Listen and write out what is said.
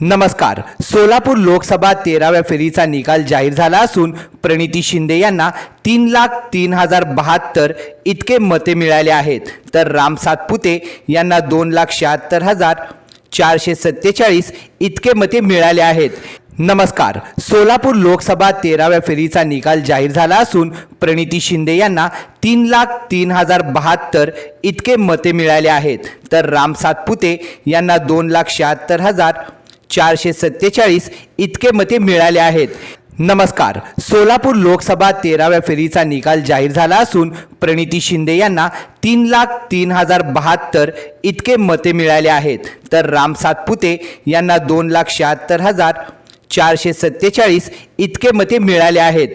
नमस्कार. सोलापूर लोकसभा तेराव्या फेरीचा निकाल जाहीर झाला असून प्रणिती शिंदे यांना तीन लाख तीन हजार बहात्तर इतके मते मिळाले आहेत. तर राम सातपुते यांना दोन लाख शहात्तर हजार चारशे सत्तेचाळीस इतके मते मिळाले आहेत. नमस्कार. सोलापूर लोकसभा तेराव्या फेरीचा निकाल जाहीर झाला असून प्रणिती शिंदे यांना तीन लाख तीन हजार बहात्तर इतके मते मिळाले आहेत. तर राम सातपुते यांना दोन लाख शहात्तर हजार चारशे सत्तेचाळीस इतके मते मिळाले आहेत. नमस्कार. सोलापूर लोकसभा तेराव्या फेरीचा निकाल जाहीर झाला असून प्रणिती शिंदे यांना तीन लाख तीन हजार बहात्तर इतके मते मिळाले आहेत. तर राम सातपुते यांना दोन लाख शहात्तर हजार चारशे सत्तेचाळीस इतके मते मिळाले आहेत.